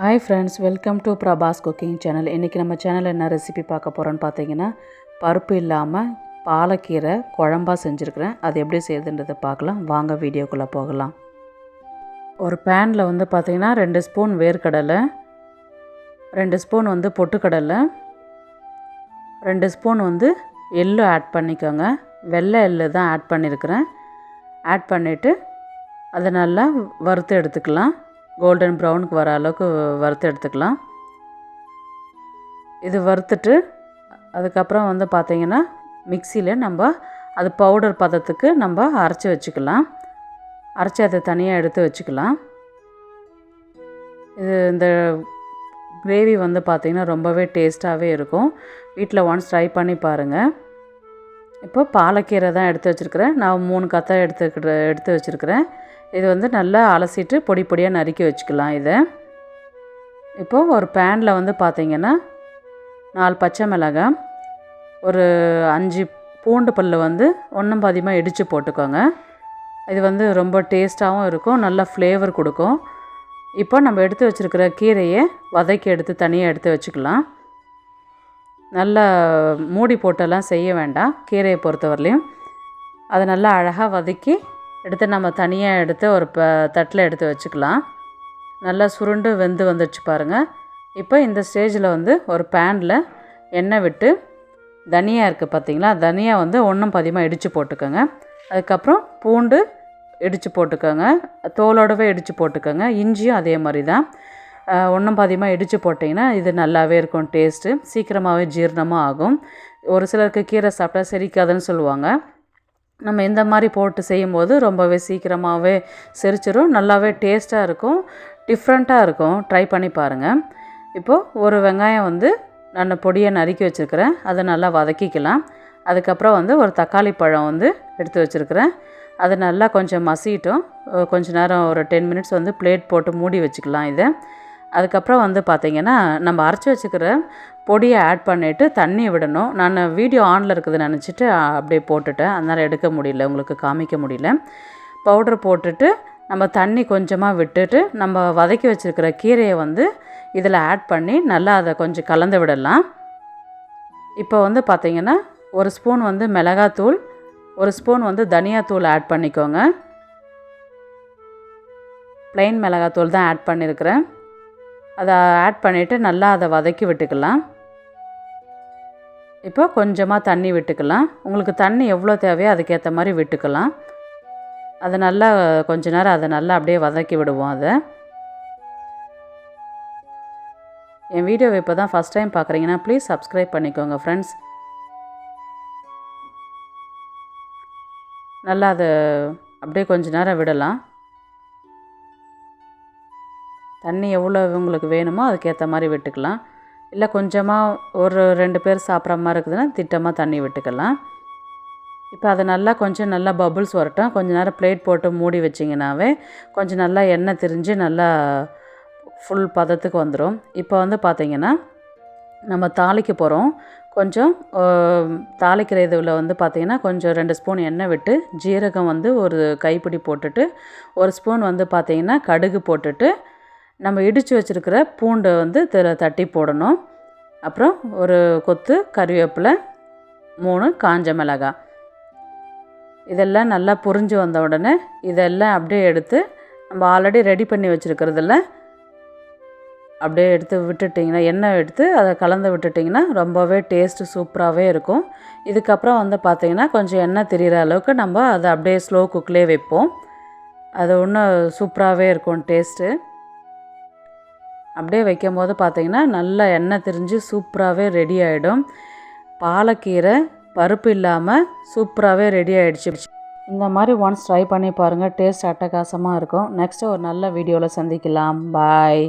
Hi friends welcome to Prabhas cooking channel இன்றைக்கி நம்ம சேனலில் என்ன ரெசிபி பார்க்க போகிறோன்னு பார்த்தீங்கன்னா பருப்பு இல்லாமல் பாலக்கீரை குழம்பாக செஞ்சுருக்கிறேன். அது எப்படி செய்யுதுன்றதை பார்க்கலாம். வாங்க வீடியோக்குள்ளே போகலாம். ஒரு பேனில் வந்து பார்த்திங்கன்னா ரெண்டு ஸ்பூன் வேர்க்கடலை ரெண்டு ஸ்பூன் வந்து பொட்டுக்கடலை ரெண்டு ஸ்பூன் வந்து எள்ளு ஆட் பண்ணிக்கோங்க. வெள்ளை எள்ளு தான் ஆட் பண்ணியிருக்கிறேன் ஆட் பண்ணிவிட்டு அதை நல்லா வறுத்து எடுத்துக்கலாம். கோல்டன் ப்ரௌனுக்கு வர அளவுக்கு வறுத்து எடுத்துக்கலாம். இது வறுத்துட்டு அதுக்கப்புறம் வந்து பார்த்திங்கன்னா மிக்சியில் நம்ம அது பவுடர் பதத்துக்கு நம்ம அரைச்சி வச்சுக்கலாம். அரைச்சி அதை தனியாக எடுத்து வச்சுக்கலாம். இது இந்த கிரேவி வந்து பார்த்திங்கன்னா ரொம்பவே டேஸ்ட்டாகவே இருக்கும். வீட்டில் ஒன்ஸ் ட்ரை பண்ணி பாருங்கள் இப்போ பாலக்கீரை தான் எடுத்து வச்சுருக்கிறேன். நான் மூணு கத்தை எடுத்துக்கிட்டு எடுத்து வச்சுருக்கிறேன். இது வந்து நல்லா அலசிட்டு பொடி பொடியாக நறுக்கி வச்சுக்கலாம் இதை. இப்போது ஒரு பேனில் வந்து பார்த்திங்கன்னா நாலு பச்சை மிளகாய் ஒரு அஞ்சு பூண்டு பல் வந்து ஒன்றும் பாதியமாக இடித்து போட்டுக்கோங்க. இது வந்து ரொம்ப டேஸ்ட்டாகவும் இருக்கும் நல்ல ஃப்ளேவர் கொடுக்கும். இப்போ நம்ம எடுத்து வச்சுருக்கிற கீரையை வதக்கி எடுத்து தனியாக எடுத்து வச்சுக்கலாம். நல்லா மூடி போட்டெல்லாம் செய்ய வேண்டாம் கீரையை பொறுத்தவரையிலையும் அதை நல்லா அழகாக வதக்கி எடுத்து நம்ம தனியாக எடுத்து ஒரு ப தட்டில் எடுத்து வச்சுக்கலாம். நல்லா சுருண்டு வெந்து வந்துடுச்சு பாருங்கள் இப்போ இந்த ஸ்டேஜில் வந்து ஒரு பேனில் எண்ணெய் விட்டு தனியா இருக்குது பார்த்தீங்களா தனியா வந்து ஒன்றும் பதிகமாக இடித்து போட்டுக்கோங்க. அதுக்கப்புறம் பூண்டு இடித்து போட்டுக்கோங்க. தோலோடவே இடித்து போட்டுக்கோங்க. இஞ்சியும் அதே மாதிரி தான். ஒன்றும் பாதியமாக இடித்து போட்டிங்கன்னா இது நல்லாவே இருக்கும் டேஸ்ட்டு. சீக்கிரமாகவே ஜீரணமாக ஆகும். ஒரு சிலருக்கு கீரை சாப்பிட்டா செரிக்காதுன்னு சொல்லுவாங்க. நம்ம இந்த மாதிரி போட்டு செய்யும்போது ரொம்பவே சீக்கிரமாகவே செரிச்சிரும். நல்லாவே டேஸ்ட்டாக இருக்கும். டிஃப்ரெண்ட்டாக இருக்கும். ட்ரை பண்ணி பாருங்கள் இப்போது ஒரு வெங்காயம் வந்து நான் பொடியை நறுக்கி வச்சுருக்கிறேன். அதை நல்லா வதக்கிக்கலாம். அதுக்கப்புறம் வந்து ஒரு தக்காளி பழம் வந்து எடுத்து வச்சுருக்கிறேன். அது நல்லா கொஞ்சம் மசிட்டும் கொஞ்சம் நேரம் ஒரு டென் மினிட்ஸ் வந்து பிளேட் போட்டு மூடி வச்சுக்கலாம் இதை. அதுக்கப்புறம் வந்து பார்த்திங்கன்னா நம்ம அரைச்சி வச்சுக்கிற பொடியை ஆட் பண்ணிவிட்டு தண்ணி விடணும். நான் வீடியோ ஆனில் இருக்குது நினச்சிட்டு அப்படியே போட்டுட்டேன். அதனால் எடுக்க முடியல உங்களுக்கு காமிக்க முடியல. பவுட்ரு போட்டுட்டு நம்ம தண்ணி கொஞ்சமாக விட்டுட்டு நம்ம வதக்கி வச்சுருக்கிற கீரையை வந்து இதில் ஆட் பண்ணி நல்லா அதை கொஞ்சம் கலந்து விடலாம். இப்போ வந்து பார்த்திங்கன்னா ஒரு ஸ்பூன் வந்து மிளகாத்தூள் ஒரு ஸ்பூன் வந்து தனியாத்தூள் ஆட் பண்ணிக்கோங்க. ப்ளைன் மிளகாத்தூள் தான் ஆட் பண்ணியிருக்கிறேன் அதை ஆட் பண்ணிவிட்டு நல்லா அதை வதக்கி விட்டுக்கலாம். இப்போ கொஞ்சமாக தண்ணி விட்டுக்கலாம். உங்களுக்கு தண்ணி எவ்வளோ தேவையோ அதுக்கேற்ற மாதிரி விட்டுக்கலாம். அதை நல்லா கொஞ்ச நேரம் அதை நல்லா அப்படியே வதக்கி விடுவோம் அதை. என் வீடியோவை இப்போ தான் ஃபஸ்ட் டைம் பார்க்குறீங்கன்னா ப்ளீஸ் சப்ஸ்கிரைப் பண்ணிக்கோங்க ஃப்ரெண்ட்ஸ் நல்லா அதை அப்படியே கொஞ்ச நேரம் விடலாம். தண்ணி எவ்வளோ உங்களுக்கு வேணுமோ அதுக்கேற்ற மாதிரி விட்டுக்கலாம். இல்லை கொஞ்சமாக ஒரு ரெண்டு பேர் சாப்பிட்ற மாதிரி இருக்குதுன்னா திட்டமாக தண்ணி விட்டுக்கலாம். இப்போ அதை நல்லா கொஞ்சம் நல்லா பபுள்ஸ் வரட்டும். கொஞ்சம் நேரம் பிளேட் போட்டு மூடி வச்சிங்கனாவே கொஞ்சம் நல்லா எண்ணெய் திரிஞ்சு நல்லா ஃபுல் பதத்துக்கு வந்துடும் இப்போ வந்து பார்த்திங்கன்னா நம்ம தாளிக்க போகிறோம் கொஞ்சம் தாளிக்கிற இதில் வந்து பார்த்திங்கன்னா கொஞ்சம் ரெண்டு ஸ்பூன் எண்ணெய் விட்டு ஜீரகம் வந்து ஒரு கைப்பிடி போட்டுட்டு ஒரு ஸ்பூன் வந்து பார்த்திங்கன்னா கடுகு போட்டுட்டு நம்ம இடித்து வச்சுருக்கிற பூண்டை வந்து இதில் தட்டி போடணும். அப்புறம் ஒரு கொத்து கறிவேப்பிலை மூணு காஞ்ச மிளகாய் இதெல்லாம் நல்லா புரிஞ்சு வந்த உடனே இதெல்லாம் அப்படியே எடுத்து நம்ம ஆல்ரெடி ரெடி பண்ணி வச்சுருக்கிறதுல அப்படியே எடுத்து விட்டுட்டிங்கன்னா எண்ணெய் எடுத்து அதை கலந்து விட்டுட்டிங்கன்னா ரொம்பவே டேஸ்ட்டு சூப்பராகவே இருக்கும். இதுக்கப்புறம் வந்து பார்த்திங்கன்னா கொஞ்சம் எண்ணெய் தெரிகிற அளவுக்கு நம்ம அதை அப்படியே ஸ்லோ குக்லேயே வைப்போம். அது இன்னும் சூப்பராகவே இருக்கும் டேஸ்ட்டு அப்படியே வைக்கும் போது பார்த்திங்கன்னா நல்லா எண்ணெய் திரிஞ்சு சூப்பராகவே ரெடி ஆகிடும் பாலக்கீரை பருப்பு இல்லாமல் சூப்பராகவே ரெடி ஆகிடுச்சு இந்த மாதிரி ஒன்ஸ் ட்ரை பண்ணி பாருங்கள் டேஸ்ட் அட்டகாசமாக இருக்கும். நெக்ஸ்ட்டு ஒரு நல்ல வீடியோவில் சந்திக்கலாம். பாய்